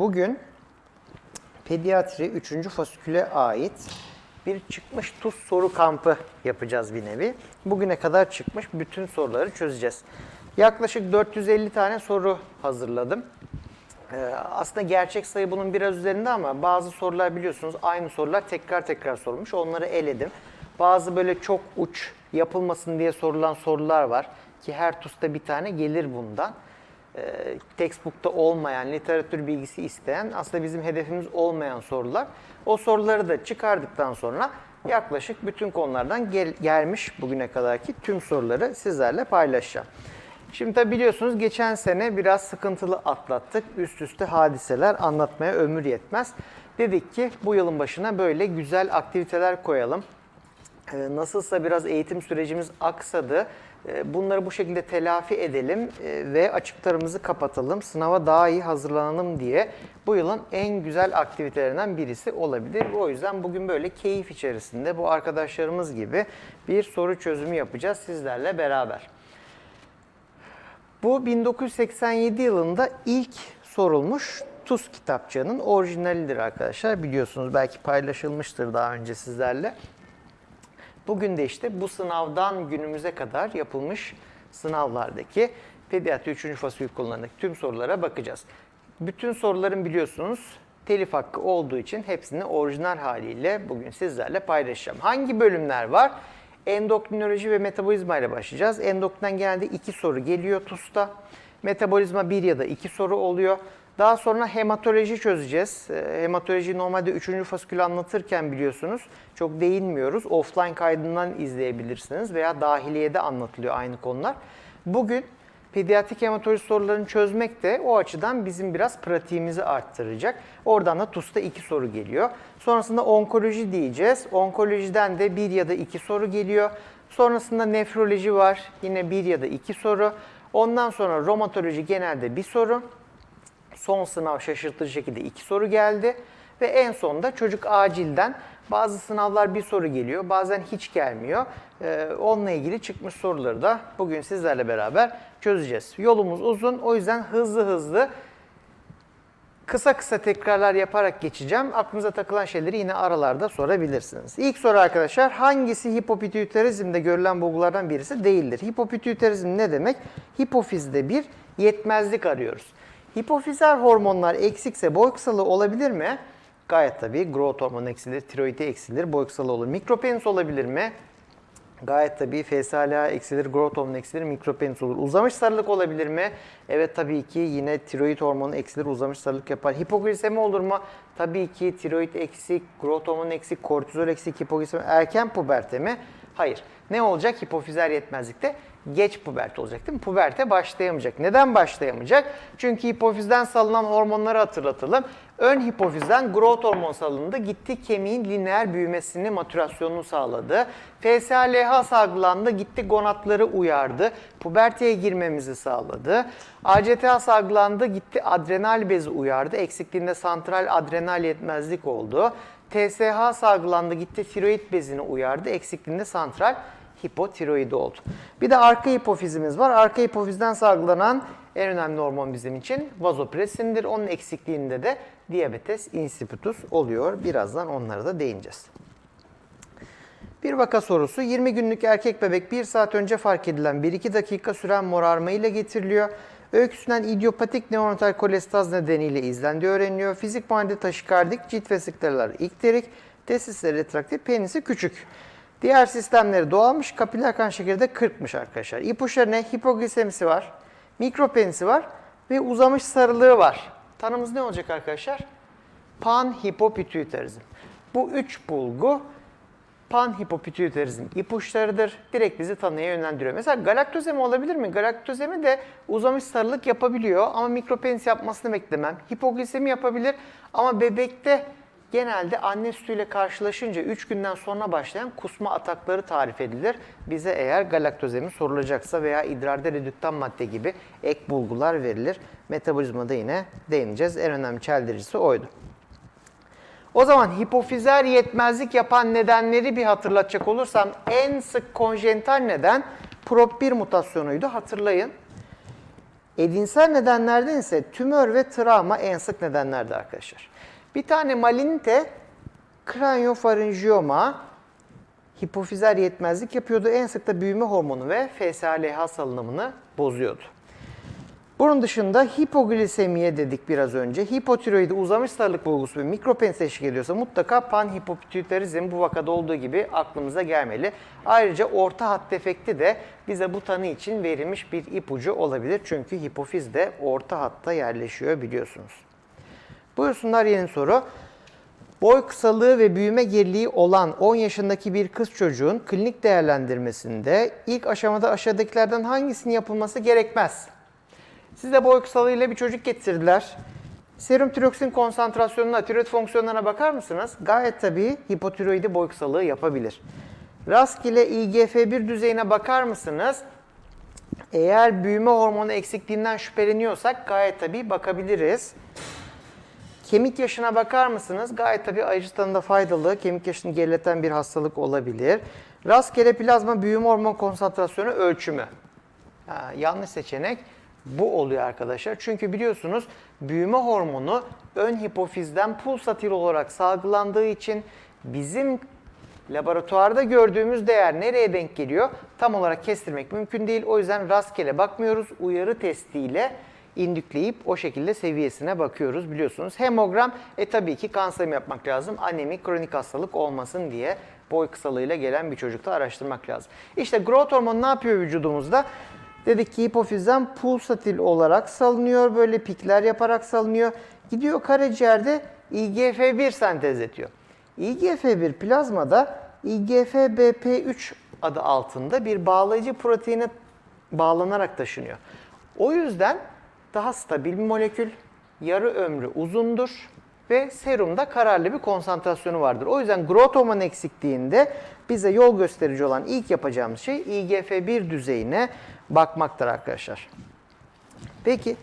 Bugün pediatri 3. fasiküle ait bir çıkmış tuz soru kampı yapacağız bir nevi. Bugüne kadar çıkmış bütün soruları çözeceğiz. Yaklaşık 450 tane soru hazırladım. Ee, aslında gerçek sayı bunun biraz üzerinde ama bazı sorular biliyorsunuz aynı sorular tekrar tekrar sorulmuş. Onları eledim. Bazı böyle çok uç yapılmasın diye sorulan sorular var ki her TUS'ta bir tane gelir bundan. Ee, textbook'ta olmayan, literatür bilgisi isteyen, aslında bizim hedefimiz olmayan sorular. O soruları da çıkardıktan sonra yaklaşık bütün konulardan gel- gelmiş bugüne kadarki tüm soruları sizlerle paylaşacağım. Şimdi tabi biliyorsunuz geçen sene biraz sıkıntılı atlattık. Üst üste hadiseler anlatmaya ömür yetmez. Dedik ki bu yılın başına böyle güzel aktiviteler koyalım. Ee, Nasılsa biraz eğitim sürecimiz aksadı. Ee, Bunları bu şekilde telafi edelim e, ve açıklarımızı kapatalım. Sınava daha iyi hazırlanalım diye bu yılın en güzel aktivitelerinden birisi olabilir. O yüzden bugün böyle keyif içerisinde bu arkadaşlarımız gibi bir soru çözümü yapacağız sizlerle beraber. Bu 1987 yılında ilk sorulmuş TUS kitapçığının orijinalidir arkadaşlar. Biliyorsunuz belki paylaşılmıştır daha önce sizlerle. Bugün de işte bu sınavdan günümüze kadar yapılmış sınavlardaki pediatri 3. fasikül konularındaki tüm sorulara bakacağız. Bütün soruların biliyorsunuz telif hakkı olduğu için hepsini orijinal haliyle bugün sizlerle paylaşacağım. Hangi bölümler var? Endokrinoloji ve metabolizma ile başlayacağız. Endokrinden genelde iki soru geliyor TUS'ta. Metabolizma bir ya da iki soru oluyor. Daha sonra hematoloji çözeceğiz. Ee, Hematoloji normalde 3. fasikülü anlatırken biliyorsunuz çok değinmiyoruz. Offline kaydından izleyebilirsiniz veya dahiliyede anlatılıyor aynı konular. Bugün pediatrik hematoloji sorularını çözmek de o açıdan bizim biraz pratiğimizi arttıracak. Oradan da TUS'ta iki soru geliyor. Sonrasında onkoloji diyeceğiz. Onkolojiden de bir ya da iki soru geliyor. Sonrasında nefroloji var. Yine bir ya da iki soru. Ondan sonra romatoloji genelde bir soru. Son sınav şaşırtıcı şekilde iki soru geldi. Ve en sonunda çocuk acilden bazı sınavlar bir soru geliyor, bazen hiç gelmiyor. Ee, onunla ilgili çıkmış soruları da bugün sizlerle beraber çözeceğiz. Yolumuz uzun, o yüzden hızlı hızlı kısa kısa tekrarlar yaparak geçeceğim. Aklınıza takılan şeyleri yine aralarda sorabilirsiniz. İlk soru arkadaşlar hangisi hipopituitarizmde görülen bulgulardan birisi değildir? Hipopituitarizm ne demek? Hipofizde bir yetmezlik arıyoruz. Hipofizer hormonlar eksikse boy kısalığı olabilir mi? Gayet tabii. Growth hormonu eksilir, tiroidi eksilir, boy kısalığı olur. Mikropenis olabilir mi? Gayet tabii FSHA eksilir, growth hormonu eksilir, mikropenis olur. Uzamış sarılık olabilir mi? Evet tabii ki yine tiroid hormonu eksilir, uzamış sarılık yapar. Hipoglisemi olur mu? Tabii ki tiroid eksik, growth hormonu eksik, kortizol eksik, hipoglisemi. Erken puberte mi? Hayır. Ne olacak hipofizer yetmezlikte? Geç puberte olacak değil mi? Puberte başlayamayacak. Neden başlayamayacak? Çünkü hipofizden salınan hormonları hatırlatalım. Ön hipofizden growth hormon salındı. Gitti kemiğin lineer büyümesini, matürasyonunu sağladı. FSH-LH salgılandı. Gitti gonatları uyardı. Puberteye girmemizi sağladı. ACTH salgılandı. Gitti adrenal bezi uyardı. Eksikliğinde santral adrenal yetmezlik oldu. TSH salgılandı. Gitti tiroid bezini uyardı. Eksikliğinde santral hipotiroidi oldu. Bir de arka hipofizimiz var. Arka hipofizden salgılanan en önemli hormon bizim için vazopresindir. Onun eksikliğinde de diabetes insipidus oluyor. Birazdan onlara da değineceğiz. Bir vaka sorusu. 20 günlük erkek bebek 1 saat önce fark edilen 1-2 dakika süren morarma ile getiriliyor. Öyküsünden idiopatik neonatal kolestaz nedeniyle izlendiği öğreniliyor. Fizik muayene taşikardik, cilt vesikalar ikterik, testisleri retraktif, penisi küçük. Diğer sistemleri doğalmış, kapiler kan şekeri de 40'mış arkadaşlar. İpuçları ne? Hipoglisemisi var, mikropenisi var ve uzamış sarılığı var. Tanımız ne olacak arkadaşlar? Panhipopituitarizm. Bu üç bulgu panhipopituitarizm ipuçlarıdır. Direkt bizi tanıya yönlendiriyor. Mesela galaktozemi olabilir mi? Galaktozemi de uzamış sarılık yapabiliyor ama mikropenis yapmasını beklemem. Hipoglisemi yapabilir ama bebekte genelde anne sütüyle karşılaşınca 3 günden sonra başlayan kusma atakları tarif edilir. Bize eğer galaktozemi sorulacaksa veya idrarda redüktan madde gibi ek bulgular verilir. Metabolizmada yine değineceğiz. En önemli çeldiricisi oydu. O zaman hipofizer yetmezlik yapan nedenleri bir hatırlatacak olursam en sık konjenital neden prop1 mutasyonuydu hatırlayın. Edinsel nedenlerden ise tümör ve travma en sık nedenlerdir arkadaşlar. Bir tane malinite kraniofarinjiyoma hipofizer yetmezlik yapıyordu. En sık da büyüme hormonu ve FSH salınımını bozuyordu. Bunun dışında hipoglisemiye dedik biraz önce. Hipotiroidi uzamış sarılık bulgusu ve mikropenis eşlik ediyorsa mutlaka panhipopituitarizm bu vakada olduğu gibi aklımıza gelmeli. Ayrıca orta hat defekti de bize bu tanı için verilmiş bir ipucu olabilir. Çünkü hipofiz de orta hatta yerleşiyor biliyorsunuz. Buyursunlar yeni soru. Boy kısalığı ve büyüme geriliği olan 10 yaşındaki bir kız çocuğun klinik değerlendirmesinde ilk aşamada aşağıdakilerden hangisinin yapılması gerekmez? Size boy kısalığıyla bir çocuk getirdiler. Serum tiroksin konsantrasyonuna, tiroid fonksiyonlarına bakar mısınız? Gayet tabii hipotiroidi boy kısalığı yapabilir. Rastgele IGF-1 düzeyine bakar mısınız? Eğer büyüme hormonu eksikliğinden şüpheleniyorsak gayet tabii bakabiliriz. Kemik yaşına bakar mısınız? Gayet tabii ayrıca tanıda faydalı. Kemik yaşını gerileten bir hastalık olabilir. Rastgele plazma büyüme hormon konsantrasyonu ölçümü. Ha, yanlış seçenek bu oluyor arkadaşlar. Çünkü biliyorsunuz büyüme hormonu ön hipofizden pulsatil olarak salgılandığı için bizim laboratuvarda gördüğümüz değer nereye denk geliyor tam olarak kestirmek mümkün değil. O yüzden rastgele bakmıyoruz. Uyarı testiyle indükleyip o şekilde seviyesine bakıyoruz biliyorsunuz. Hemogram e tabii ki kan sayımı yapmak lazım. Anemi kronik hastalık olmasın diye boy kısalığıyla gelen bir çocukta araştırmak lazım. İşte growth hormonu ne yapıyor vücudumuzda? Dedik ki hipofizden pulsatil olarak salınıyor. Böyle pikler yaparak salınıyor. Gidiyor karaciğerde IGF-1 sentezletiyor. IGF-1 plazmada IGF-BP3 adı altında bir bağlayıcı proteine bağlanarak taşınıyor. O yüzden daha stabil bir molekül, yarı ömrü uzundur ve serumda kararlı bir konsantrasyonu vardır. O yüzden growth hormonu eksikliğinde bize yol gösterici olan ilk yapacağımız şey IGF-1 düzeyine bakmaktır arkadaşlar. Peki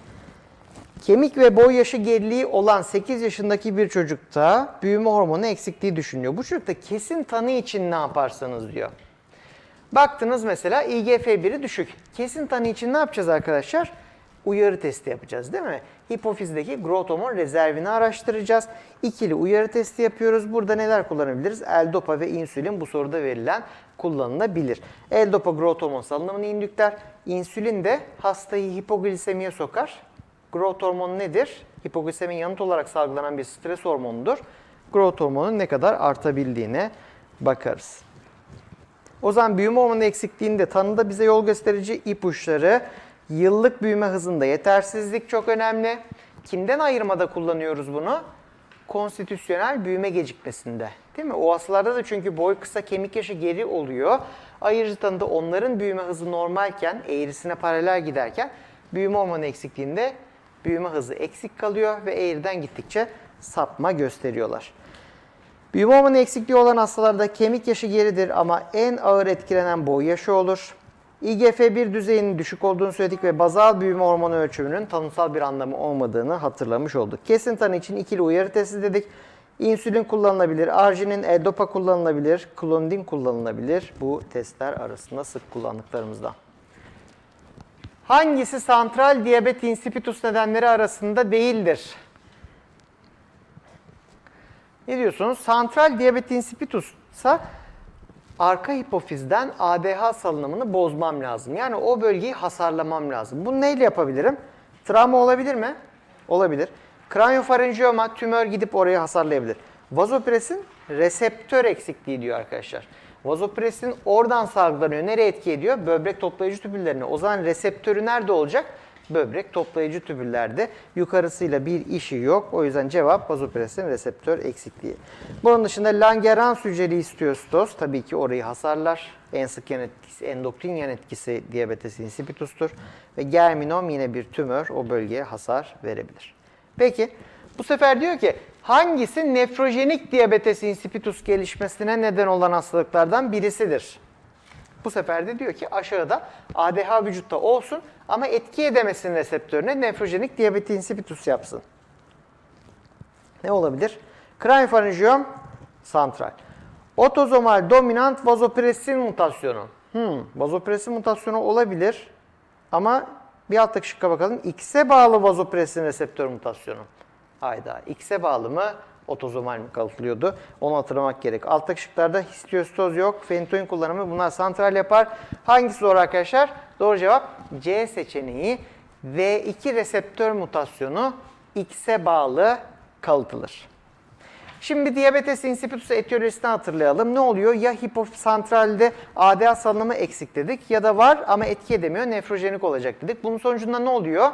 kemik ve boy yaşı geriliği olan 8 yaşındaki bir çocukta büyüme hormonu eksikliği düşünüyor. Bu çocukta kesin tanı için ne yaparsanız diyor. Baktınız mesela IGF-1'i düşük. Kesin tanı için ne yapacağız arkadaşlar? Uyarı testi yapacağız değil mi? Hipofizdeki growth hormon rezervini araştıracağız. İkili uyarı testi yapıyoruz. Burada neler kullanabiliriz? L-dopa ve insülin bu soruda verilen kullanılabilir. L-dopa growth hormon salınımını indükler. İnsülin de hastayı hipoglisemiye sokar. Growth hormonu nedir? Hipoglisemi yanıt olarak salgılanan bir stres hormonudur. Growth hormonun ne kadar artabildiğine bakarız. O zaman büyüme hormonu eksikliğinde tanıda bize yol gösterici ipuçları yıllık büyüme hızında yetersizlik çok önemli. Kimden ayırmada kullanıyoruz bunu? Konstitüsyonel büyüme gecikmesinde. Değil mi? O hastalarda da çünkü boy kısa kemik yaşı geri oluyor. Ayırıcı tanıda onların büyüme hızı normalken, eğrisine paralel giderken büyüme hormonu eksikliğinde büyüme hızı eksik kalıyor ve eğriden gittikçe sapma gösteriyorlar. Büyüme hormonu eksikliği olan hastalarda kemik yaşı geridir ama en ağır etkilenen boy yaşı olur. IGF-1 düzeyinin düşük olduğunu söyledik ve bazal büyüme hormonu ölçümünün tanımsal bir anlamı olmadığını hatırlamış olduk. Kesin tanı için ikili uyarı testi dedik. İnsülin kullanılabilir, arginin, L-dopa kullanılabilir, klonidin kullanılabilir. Bu testler arasında sık kullandıklarımızdan. Hangisi santral diyabet insipidus nedenleri arasında değildir? Ne diyorsunuz? Santral diyabet insipidus ise arka hipofizden ADH salınımını bozmam lazım. Yani o bölgeyi hasarlamam lazım. Bunu neyle yapabilirim? Travma olabilir mi? Olabilir. Kraniofarinjiyoma, tümör gidip orayı hasarlayabilir. Vazopresin reseptör eksikliği diyor arkadaşlar. Vazopresin oradan salgılanıyor. Nereye etki ediyor? Böbrek toplayıcı tübüllerine. O zaman reseptörü nerede olacak? Böbrek toplayıcı tübüllerde. Yukarısıyla bir işi yok. O yüzden cevap vazopresin reseptör eksikliği. Bunun dışında Langerhans hücreli istiyostoz tabii ki orayı hasarlar. En sık yan etkisi, endokrin yan etkisi diabetes insipidus'tur. Ve germinom yine bir tümör o bölgeye hasar verebilir. Peki bu sefer diyor ki hangisi nefrojenik diabetes insipidus gelişmesine neden olan hastalıklardan birisidir? Bu sefer de diyor ki aşağıda ADH vücutta olsun ama etki edemesin reseptörüne nefrojenik diabetes insipidus yapsın. Ne olabilir? Kraniofaringiyom santral. Otozomal dominant vazopresin mutasyonu. Hmm, vazopresin mutasyonu olabilir ama Bir alttaki şıkka bakalım. X'e bağlı vazopresin reseptör mutasyonu. Hayda. X'e bağlı mı? Otozomal mi kalkılıyordu? Onu hatırlamak gerek. Alttaki şıklarda histiyostoz yok. Fentoin kullanımı bunlar santral yapar. Hangisi doğru arkadaşlar? Doğru cevap C seçeneği. V2 reseptör mutasyonu X'e bağlı kalıtılır. Şimdi diyabetes insipidus etiyolojisini hatırlayalım. Ne oluyor? Ya hiposantralde ADA salınımı eksik dedik ya da var ama etki edemiyor, nefrojenik olacak dedik. Bunun sonucunda ne oluyor?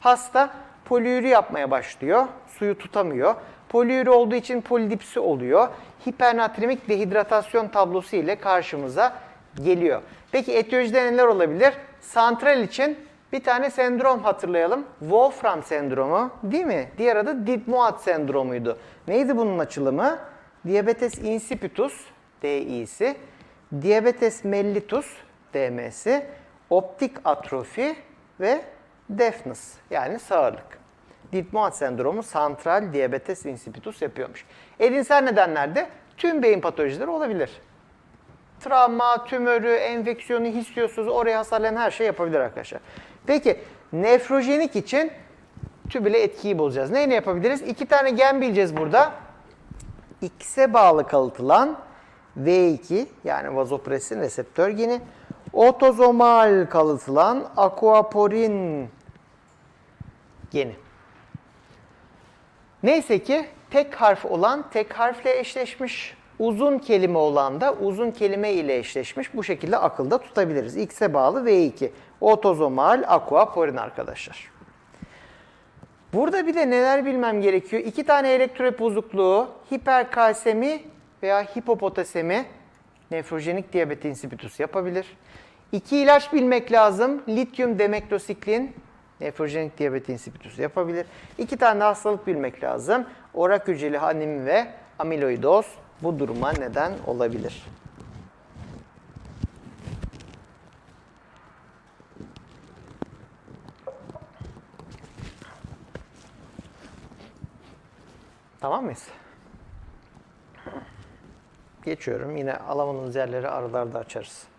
Hasta poliüri yapmaya başlıyor, suyu tutamıyor. Poliüri olduğu için polidipsi oluyor. Hipernatremik dehidratasyon tablosu ile karşımıza geliyor. Peki etiyolojide neler olabilir? Santral için bir tane sendrom hatırlayalım. Wolfram sendromu değil mi? Diğer adı Didmuat sendromuydu. Neydi bunun açılımı? Diabetes insipidus, DI'si, Diabetes mellitus, DM'si, optik atrofi ve deafness yani sağırlık. Didmuat sendromu santral diabetes insipidus yapıyormuş. Edinsel nedenlerde tüm beyin patolojileri olabilir travma, tümörü, enfeksiyonu, histiyosuzu, oraya hasarlayan her şey yapabilir arkadaşlar. Peki nefrojenik için tübüle etkiyi bozacağız. Neyle yapabiliriz? İki tane gen bileceğiz burada. X'e bağlı kalıtılan V2 yani vazopresin reseptör geni. Otozomal kalıtılan aquaporin geni. Neyse ki tek harf olan tek harfle eşleşmiş. Uzun kelime olan da uzun kelime ile eşleşmiş. Bu şekilde akılda tutabiliriz. X'e bağlı V2. Otozomal aquaporin arkadaşlar. Burada bir de neler bilmem gerekiyor? İki tane elektrolit bozukluğu, hiperkalsemi veya hipopotasemi nefrojenik diyabet insipidus yapabilir. İki ilaç bilmek lazım. Lityum demeklosiklin nefrojenik diyabet insipidus yapabilir. İki tane hastalık bilmek lazım. Orak hücreli anem ve amiloidoz bu duruma neden olabilir. Tamam mıyız? Geçiyorum. Yine alamadığınız yerleri aralarda açarız.